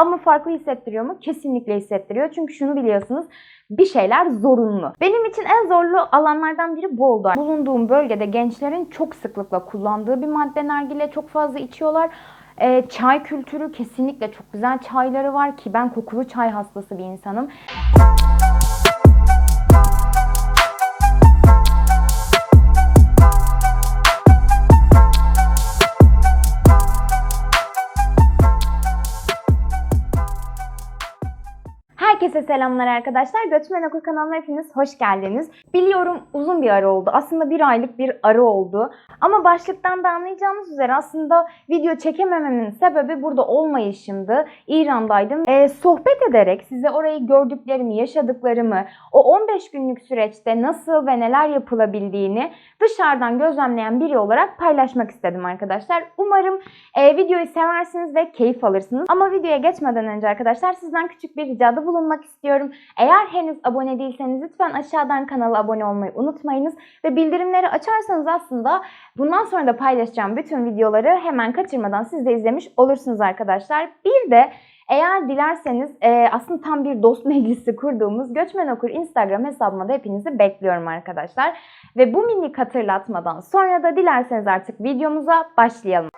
Ama farklı hissettiriyor mu? Kesinlikle hissettiriyor. Çünkü şunu biliyorsunuz bir şeyler zorunlu. Benim için en zorlu alanlardan biri bu oldu. Bulunduğum bölgede gençlerin çok sıklıkla kullandığı bir madde nargile çok fazla içiyorlar. Ee, çay kültürü kesinlikle çok güzel çayları var ki ben kokulu çay hastası bir insanım. Herkese selamlar arkadaşlar. Göçmen Okul kanalına hepiniz hoş geldiniz. Biliyorum uzun bir ara oldu. Aslında bir aylık bir ara oldu. Ama başlıktan da anlayacağınız üzere aslında video çekemememin sebebi burada olmayışımdı. İran'daydım. Ee, sohbet ederek size orayı gördüklerimi, yaşadıklarımı, o 15 günlük süreçte nasıl ve neler yapılabildiğini dışarıdan gözlemleyen biri olarak paylaşmak istedim arkadaşlar. Umarım e, videoyu seversiniz ve keyif alırsınız. Ama videoya geçmeden önce arkadaşlar sizden küçük bir ricada bulunmak istiyorum. Eğer henüz abone değilseniz lütfen aşağıdan kanala abone olmayı unutmayınız. Ve bildirimleri açarsanız aslında bundan sonra da paylaşacağım bütün videoları hemen kaçırmadan siz de izlemiş olursunuz arkadaşlar. Bir de eğer dilerseniz e, aslında tam bir dost meclisi kurduğumuz Göçmen Okur Instagram hesabıma da hepinizi bekliyorum arkadaşlar. Ve bu minik hatırlatmadan sonra da dilerseniz artık videomuza başlayalım.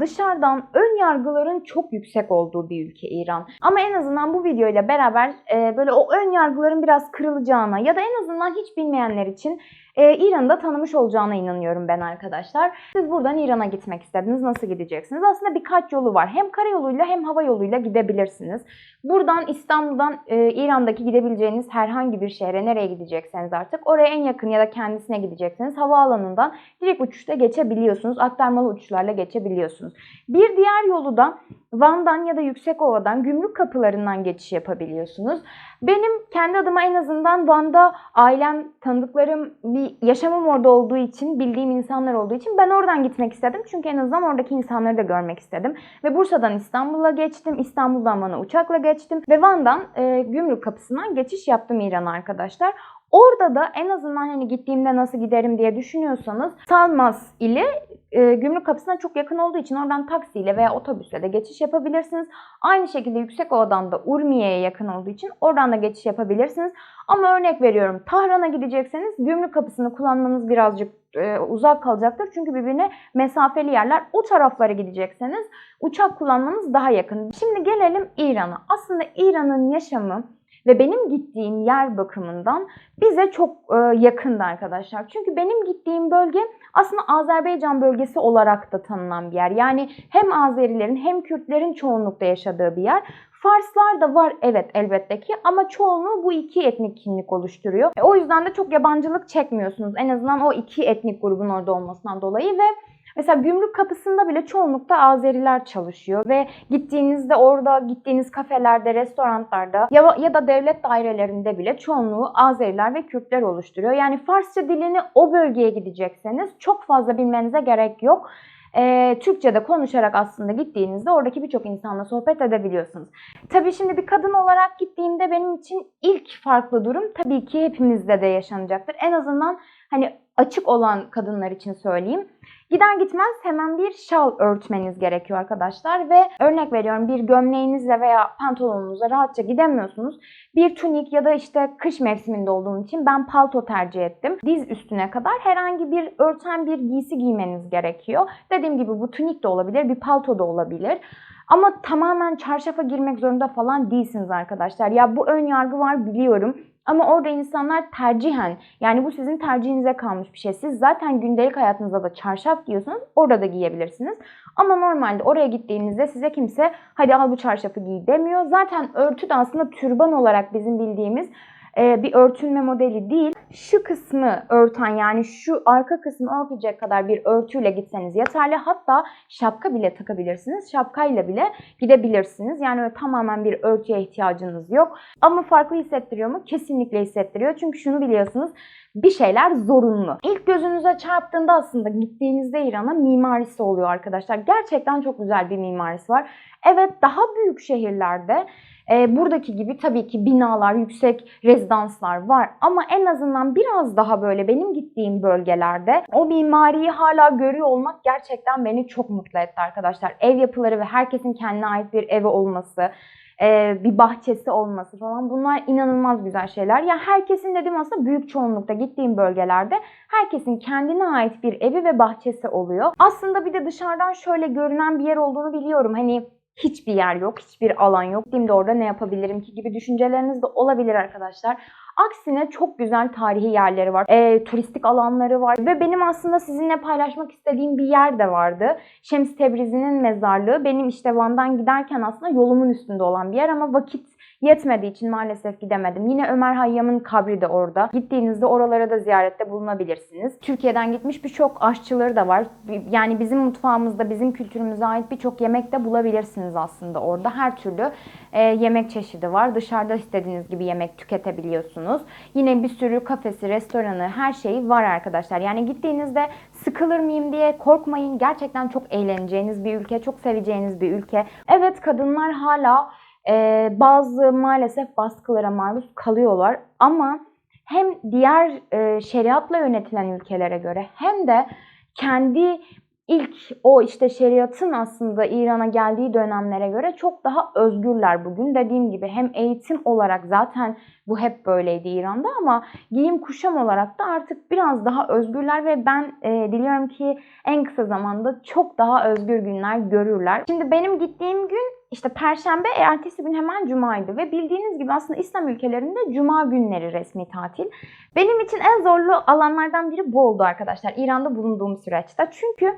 Dışarıdan ön yargıların çok yüksek olduğu bir ülke İran. Ama en azından bu videoyla beraber e, böyle o ön yargıların biraz kırılacağına ya da en azından hiç bilmeyenler için e, İran'ı da tanımış olacağına inanıyorum ben arkadaşlar. Siz buradan İran'a gitmek istediniz. Nasıl gideceksiniz? Aslında birkaç yolu var. Hem karayoluyla hem hava yoluyla gidebilirsiniz. Buradan İstanbul'dan e, İran'daki gidebileceğiniz herhangi bir şehre nereye gidecekseniz artık oraya en yakın ya da kendisine gidecekseniz havaalanından direkt uçuşta geçebiliyorsunuz. Aktarmalı uçuşlarla geçebiliyorsunuz. Bir diğer yolu da Van'dan ya da Yüksekova'dan gümrük kapılarından geçiş yapabiliyorsunuz. Benim kendi adıma en azından Van'da ailem, tanıdıklarım, bir yaşamım orada olduğu için, bildiğim insanlar olduğu için ben oradan gitmek istedim. Çünkü en azından oradaki insanları da görmek istedim. Ve Bursa'dan İstanbul'a geçtim, İstanbul'dan Van'a uçakla geçtim ve Van'dan e, gümrük kapısından geçiş yaptım İran'a arkadaşlar. Orada da en azından hani gittiğimde nasıl giderim diye düşünüyorsanız Salmas ile e, gümrük kapısına çok yakın olduğu için oradan taksiyle veya otobüsle de geçiş yapabilirsiniz. Aynı şekilde Yüksekova'dan da Urmiye'ye yakın olduğu için oradan da geçiş yapabilirsiniz. Ama örnek veriyorum Tahran'a gidecekseniz gümrük kapısını kullanmanız birazcık e, uzak kalacaktır. Çünkü birbirine mesafeli yerler. O taraflara gidecekseniz uçak kullanmanız daha yakın. Şimdi gelelim İran'a. Aslında İran'ın yaşamı ve benim gittiğim yer bakımından bize çok e, yakındı arkadaşlar. Çünkü benim gittiğim bölge aslında Azerbaycan bölgesi olarak da tanınan bir yer. Yani hem Azerilerin hem Kürtlerin çoğunlukta yaşadığı bir yer. Farslar da var evet elbette ki ama çoğunluğu bu iki etnik kimlik oluşturuyor. E, o yüzden de çok yabancılık çekmiyorsunuz. En azından o iki etnik grubun orada olmasından dolayı ve Mesela gümrük kapısında bile çoğunlukta Azeriler çalışıyor ve gittiğinizde orada gittiğiniz kafelerde, restoranlarda ya, ya da devlet dairelerinde bile çoğunluğu Azeriler ve Kürtler oluşturuyor. Yani Farsça dilini o bölgeye gidecekseniz çok fazla bilmenize gerek yok. Ee, Türkçe'de konuşarak aslında gittiğinizde oradaki birçok insanla sohbet edebiliyorsunuz. Tabii şimdi bir kadın olarak gittiğimde benim için ilk farklı durum tabii ki hepimizde de yaşanacaktır. En azından hani açık olan kadınlar için söyleyeyim. Gider gitmez hemen bir şal örtmeniz gerekiyor arkadaşlar ve örnek veriyorum bir gömleğinizle veya pantolonunuzla rahatça gidemiyorsunuz. Bir tunik ya da işte kış mevsiminde olduğum için ben palto tercih ettim. Diz üstüne kadar herhangi bir örten bir giysi giymeniz gerekiyor. Dediğim gibi bu tunik de olabilir, bir palto da olabilir. Ama tamamen çarşafa girmek zorunda falan değilsiniz arkadaşlar. Ya bu ön yargı var biliyorum. Ama orada insanlar tercihen yani bu sizin tercihinize kalmış bir şey. Siz zaten gündelik hayatınızda da çarşaf giyiyorsanız orada da giyebilirsiniz. Ama normalde oraya gittiğinizde size kimse hadi al bu çarşafı giy demiyor. Zaten örtü de aslında türban olarak bizim bildiğimiz bir örtünme modeli değil. Şu kısmı örten yani şu arka kısmı örtecek kadar bir örtüyle gitseniz yeterli. Hatta şapka bile takabilirsiniz. Şapkayla bile gidebilirsiniz. Yani öyle tamamen bir örtüye ihtiyacınız yok. Ama farklı hissettiriyor mu? Kesinlikle hissettiriyor. Çünkü şunu biliyorsunuz bir şeyler zorunlu. İlk gözünüze çarptığında aslında gittiğinizde İran'a mimarisi oluyor arkadaşlar. Gerçekten çok güzel bir mimarisi var. Evet daha büyük şehirlerde e, buradaki gibi tabii ki binalar, yüksek rezidanslar var ama en azından biraz daha böyle benim gittiğim bölgelerde o mimariyi hala görüyor olmak gerçekten beni çok mutlu etti arkadaşlar. Ev yapıları ve herkesin kendine ait bir evi olması, e, bir bahçesi olması falan bunlar inanılmaz güzel şeyler. Ya herkesin dediğim aslında büyük çoğunlukta gittiğim bölgelerde herkesin kendine ait bir evi ve bahçesi oluyor. Aslında bir de dışarıdan şöyle görünen bir yer olduğunu biliyorum. Hani hiçbir yer yok, hiçbir alan yok. Şimdi orada ne yapabilirim ki gibi düşünceleriniz de olabilir arkadaşlar. Aksine çok güzel tarihi yerleri var. E, turistik alanları var. Ve benim aslında sizinle paylaşmak istediğim bir yer de vardı. Şems Tebrizi'nin mezarlığı. Benim işte Van'dan giderken aslında yolumun üstünde olan bir yer ama vakit yetmediği için maalesef gidemedim. Yine Ömer Hayyam'ın kabri de orada. Gittiğinizde oralara da ziyarette bulunabilirsiniz. Türkiye'den gitmiş birçok aşçıları da var. Yani bizim mutfağımızda, bizim kültürümüze ait birçok yemek de bulabilirsiniz aslında orada. Her türlü e, yemek çeşidi var. Dışarıda istediğiniz gibi yemek tüketebiliyorsunuz. Yine bir sürü kafesi, restoranı, her şeyi var arkadaşlar. Yani gittiğinizde sıkılır mıyım diye korkmayın. Gerçekten çok eğleneceğiniz bir ülke, çok seveceğiniz bir ülke. Evet kadınlar hala bazı maalesef baskılara maruz kalıyorlar ama hem diğer şeriatla yönetilen ülkelere göre hem de kendi ilk o işte şeriatın aslında İran'a geldiği dönemlere göre çok daha özgürler bugün. Dediğim gibi hem eğitim olarak zaten bu hep böyleydi İran'da ama giyim kuşam olarak da artık biraz daha özgürler ve ben e, diliyorum ki en kısa zamanda çok daha özgür günler görürler. Şimdi benim gittiğim gün işte Perşembe, e, ertesi gün hemen Cuma'ydı ve bildiğiniz gibi aslında İslam ülkelerinde Cuma günleri resmi tatil. Benim için en zorlu alanlardan biri bu oldu arkadaşlar İran'da bulunduğum süreçte. Çünkü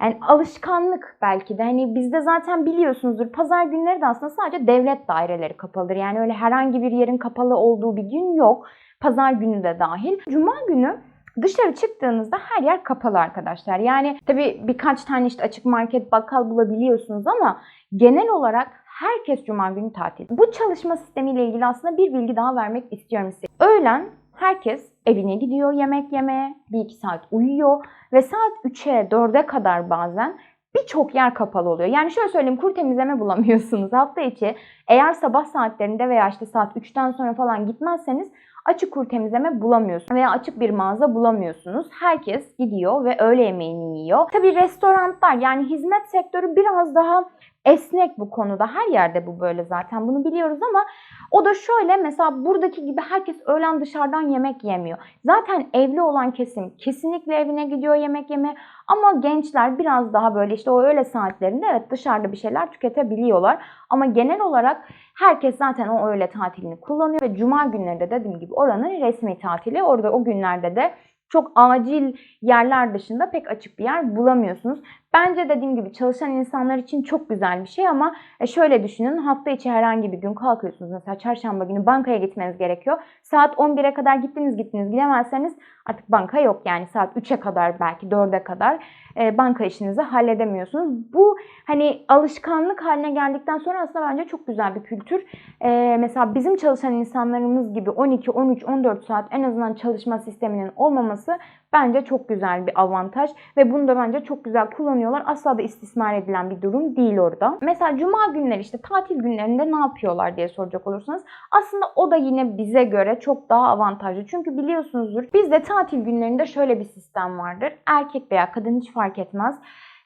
yani alışkanlık belki de hani bizde zaten biliyorsunuzdur pazar günleri de aslında sadece devlet daireleri kapalıdır. Yani öyle herhangi bir yerin kapalı olduğu bir gün yok. Pazar günü de dahil. Cuma günü Dışarı çıktığınızda her yer kapalı arkadaşlar. Yani tabii birkaç tane işte açık market, bakkal bulabiliyorsunuz ama genel olarak herkes cuma günü tatil. Bu çalışma sistemiyle ilgili aslında bir bilgi daha vermek istiyorum size. Öğlen herkes evine gidiyor yemek yemeye, bir iki saat uyuyor ve saat 3'e 4'e kadar bazen birçok yer kapalı oluyor. Yani şöyle söyleyeyim kur temizleme bulamıyorsunuz hafta içi. Eğer sabah saatlerinde veya işte saat 3'ten sonra falan gitmezseniz açık kur temizleme bulamıyorsunuz veya açık bir mağaza bulamıyorsunuz. Herkes gidiyor ve öğle yemeğini yiyor. Tabii restoranlar yani hizmet sektörü biraz daha esnek bu konuda. Her yerde bu böyle zaten bunu biliyoruz ama o da şöyle mesela buradaki gibi herkes öğlen dışarıdan yemek yemiyor. Zaten evli olan kesim kesinlikle evine gidiyor yemek yeme ama gençler biraz daha böyle işte o öğle saatlerinde evet dışarıda bir şeyler tüketebiliyorlar. Ama genel olarak herkes zaten o öğle tatilini kullanıyor ve cuma günleri de dediğim gibi oranın resmi tatili. Orada o günlerde de çok acil yerler dışında pek açık bir yer bulamıyorsunuz. Bence dediğim gibi çalışan insanlar için çok güzel bir şey ama e, şöyle düşünün hafta içi herhangi bir gün kalkıyorsunuz. Mesela çarşamba günü bankaya gitmeniz gerekiyor. Saat 11'e kadar gittiniz gittiniz gidemezseniz artık banka yok yani saat 3'e kadar belki 4'e kadar e, banka işinizi halledemiyorsunuz. Bu hani alışkanlık haline geldikten sonra aslında bence çok güzel bir kültür. E, mesela bizim çalışan insanlarımız gibi 12, 13, 14 saat en azından çalışma sisteminin olmaması bence çok güzel bir avantaj ve bunu da bence çok güzel kullanıyorlar. Asla da istismar edilen bir durum değil orada. Mesela cuma günleri işte tatil günlerinde ne yapıyorlar diye soracak olursanız aslında o da yine bize göre çok daha avantajlı. Çünkü biliyorsunuzdur bizde tatil günlerinde şöyle bir sistem vardır. Erkek veya kadın hiç fark etmez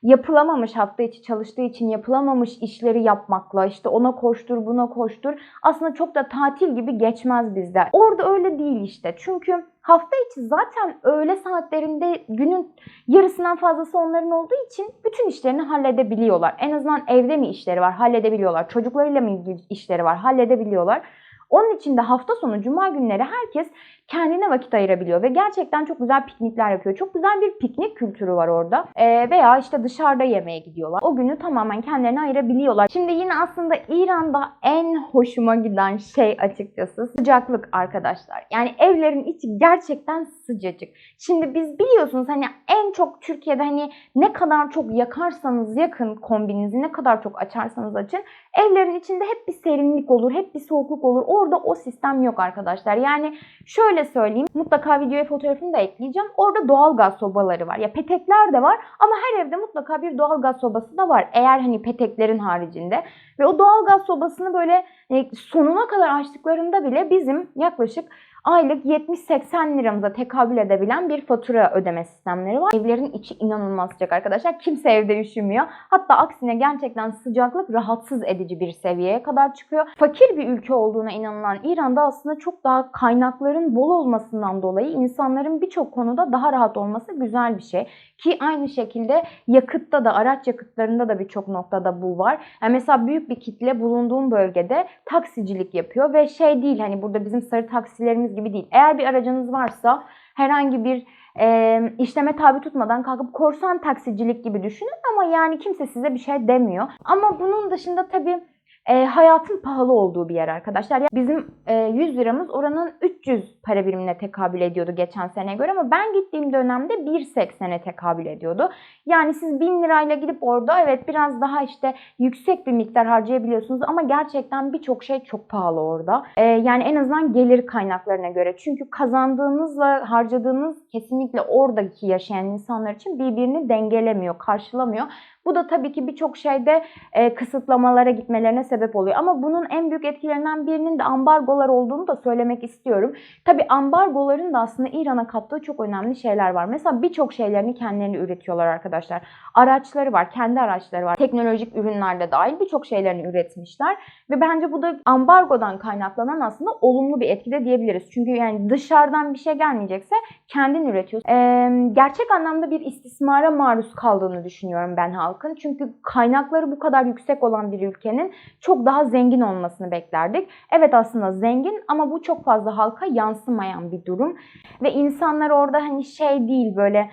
yapılamamış hafta içi çalıştığı için yapılamamış işleri yapmakla işte ona koştur buna koştur aslında çok da tatil gibi geçmez bizde. Orada öyle değil işte çünkü hafta içi zaten öğle saatlerinde günün yarısından fazlası onların olduğu için bütün işlerini halledebiliyorlar. En azından evde mi işleri var halledebiliyorlar. Çocuklarıyla mı işleri var halledebiliyorlar. Onun için de hafta sonu cuma günleri herkes kendine vakit ayırabiliyor ve gerçekten çok güzel piknikler yapıyor. Çok güzel bir piknik kültürü var orada. Ee, veya işte dışarıda yemeğe gidiyorlar. O günü tamamen kendilerine ayırabiliyorlar. Şimdi yine aslında İran'da en hoşuma giden şey açıkçası sıcaklık arkadaşlar. Yani evlerin içi gerçekten sıcacık. Şimdi biz biliyorsunuz hani en çok Türkiye'de hani ne kadar çok yakarsanız yakın kombinizi ne kadar çok açarsanız açın evlerin içinde hep bir serinlik olur, hep bir soğukluk olur. Orada o sistem yok arkadaşlar. Yani şöyle şöyle söyleyeyim. Mutlaka videoya fotoğrafını da ekleyeceğim. Orada doğal gaz sobaları var. Ya petekler de var ama her evde mutlaka bir doğal gaz sobası da var. Eğer hani peteklerin haricinde. Ve o doğal gaz sobasını böyle e, sonuna kadar açtıklarında bile bizim yaklaşık aylık 70-80 liramıza tekabül edebilen bir fatura ödeme sistemleri var. Evlerin içi inanılmaz sıcak arkadaşlar. Kimse evde üşümüyor. Hatta aksine gerçekten sıcaklık rahatsız edici bir seviyeye kadar çıkıyor. Fakir bir ülke olduğuna inanılan İran'da aslında çok daha kaynakların bol olmasından dolayı insanların birçok konuda daha rahat olması güzel bir şey. Ki aynı şekilde yakıtta da araç yakıtlarında da birçok noktada bu var. Yani mesela büyük bir kitle bulunduğum bölgede taksicilik yapıyor ve şey değil hani burada bizim sarı taksilerimiz gibi değil. Eğer bir aracınız varsa herhangi bir e, işleme tabi tutmadan kalkıp korsan taksicilik gibi düşünün ama yani kimse size bir şey demiyor. Ama bunun dışında tabii e, hayatın pahalı olduğu bir yer arkadaşlar. Ya bizim e, 100 liramız oranın 300 para birimine tekabül ediyordu geçen seneye göre ama ben gittiğim dönemde 1.80'e tekabül ediyordu. Yani siz 1000 lirayla gidip orada evet biraz daha işte yüksek bir miktar harcayabiliyorsunuz ama gerçekten birçok şey çok pahalı orada. E, yani en azından gelir kaynaklarına göre. Çünkü kazandığınızla harcadığınız kesinlikle oradaki yaşayan insanlar için birbirini dengelemiyor, karşılamıyor. Bu da tabii ki birçok şeyde e, kısıtlamalara gitmelerine sebep oluyor. Ama bunun en büyük etkilerinden birinin de ambargolar olduğunu da söylemek istiyorum. Tabii ambargoların da aslında İran'a kattığı çok önemli şeyler var. Mesela birçok şeylerini kendilerini üretiyorlar arkadaşlar. Araçları var, kendi araçları var. Teknolojik ürünlerde dahil birçok şeylerini üretmişler. Ve bence bu da ambargodan kaynaklanan aslında olumlu bir etki de diyebiliriz. Çünkü yani dışarıdan bir şey gelmeyecekse kendin üretiyorsun. Ee, gerçek anlamda bir istismara maruz kaldığını düşünüyorum ben halk halkın. Çünkü kaynakları bu kadar yüksek olan bir ülkenin çok daha zengin olmasını beklerdik. Evet aslında zengin ama bu çok fazla halka yansımayan bir durum. Ve insanlar orada hani şey değil böyle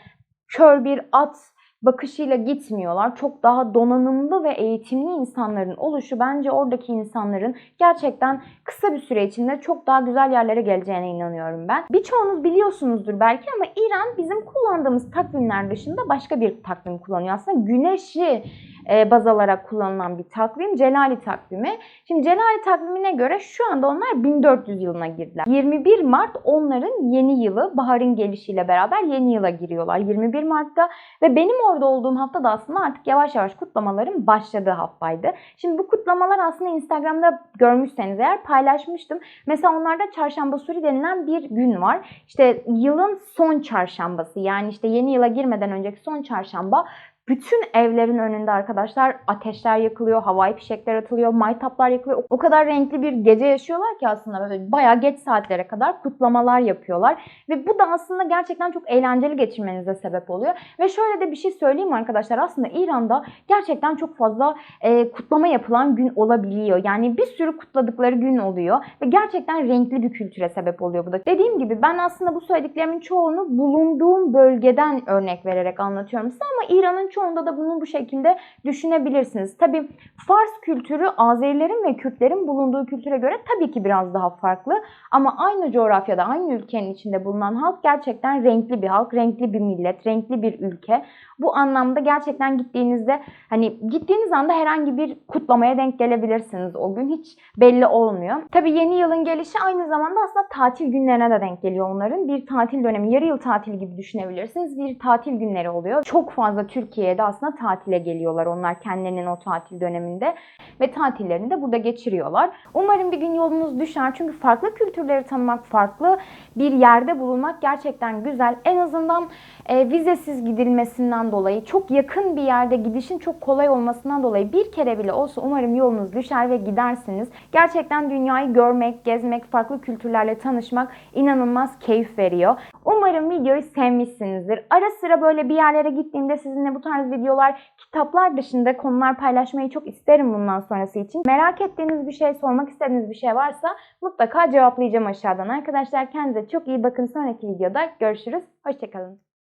kör bir at bakışıyla gitmiyorlar. Çok daha donanımlı ve eğitimli insanların oluşu bence oradaki insanların gerçekten kısa bir süre içinde çok daha güzel yerlere geleceğine inanıyorum ben. Birçoğunuz biliyorsunuzdur belki ama İran bizim kullandığımız takvimler dışında başka bir takvim kullanıyor. Aslında güneşi baz alarak kullanılan bir takvim. Celali takvimi. Şimdi Celali takvimine göre şu anda onlar 1400 yılına girdiler. 21 Mart onların yeni yılı. Baharın gelişiyle beraber yeni yıla giriyorlar. 21 Mart'ta ve benim orada olduğum hafta da aslında artık yavaş yavaş kutlamaların başladığı haftaydı. Şimdi bu kutlamalar aslında Instagram'da görmüşseniz eğer paylaşmıştım. Mesela onlarda çarşamba suri denilen bir gün var. İşte yılın son çarşambası yani işte yeni yıla girmeden önceki son çarşamba bütün evlerin önünde arkadaşlar ateşler yakılıyor, havai fişekler atılıyor, maytaplar yakılıyor. O kadar renkli bir gece yaşıyorlar ki aslında böyle bayağı geç saatlere kadar kutlamalar yapıyorlar. Ve bu da aslında gerçekten çok eğlenceli geçirmenize sebep oluyor. Ve şöyle de bir şey söyleyeyim arkadaşlar aslında İran'da gerçekten çok fazla e, kutlama yapılan gün olabiliyor. Yani bir sürü kutladıkları gün oluyor ve gerçekten renkli bir kültüre sebep oluyor bu da. Dediğim gibi ben aslında bu söylediklerimin çoğunu bulunduğum bölgeden örnek vererek anlatıyorum size ama İran'ın çoğunda da bunu bu şekilde düşünebilirsiniz. Tabi Fars kültürü Azerilerin ve Kürtlerin bulunduğu kültüre göre tabii ki biraz daha farklı. Ama aynı coğrafyada, aynı ülkenin içinde bulunan halk gerçekten renkli bir halk, renkli bir millet, renkli bir ülke. Bu anlamda gerçekten gittiğinizde hani gittiğiniz anda herhangi bir kutlamaya denk gelebilirsiniz o gün. Hiç belli olmuyor. Tabii yeni yılın gelişi aynı zamanda aslında tatil günlerine de denk geliyor onların. Bir tatil dönemi, yarı yıl tatil gibi düşünebilirsiniz. Bir tatil günleri oluyor. Çok fazla Türkiye'de aslında tatile geliyorlar onlar kendilerinin o tatil döneminde ve tatillerini de burada geçiriyorlar. Umarım bir gün yolunuz düşer çünkü farklı kültürleri tanımak, farklı bir yerde bulunmak gerçekten güzel. En azından e, vizesiz gidilmesinden dolayı çok yakın bir yerde gidişin çok kolay olmasından dolayı bir kere bile olsa umarım yolunuz düşer ve gidersiniz. Gerçekten dünyayı görmek, gezmek, farklı kültürlerle tanışmak inanılmaz keyif veriyor. Umarım videoyu sevmişsinizdir. Ara sıra böyle bir yerlere gittiğimde sizinle bu tarz videolar, kitaplar dışında konular paylaşmayı çok isterim bundan sonrası için. Merak ettiğiniz bir şey, sormak istediğiniz bir şey varsa mutlaka cevaplayacağım aşağıdan. Arkadaşlar kendinize çok iyi bakın. Sonraki videoda görüşürüz. Hoşçakalın.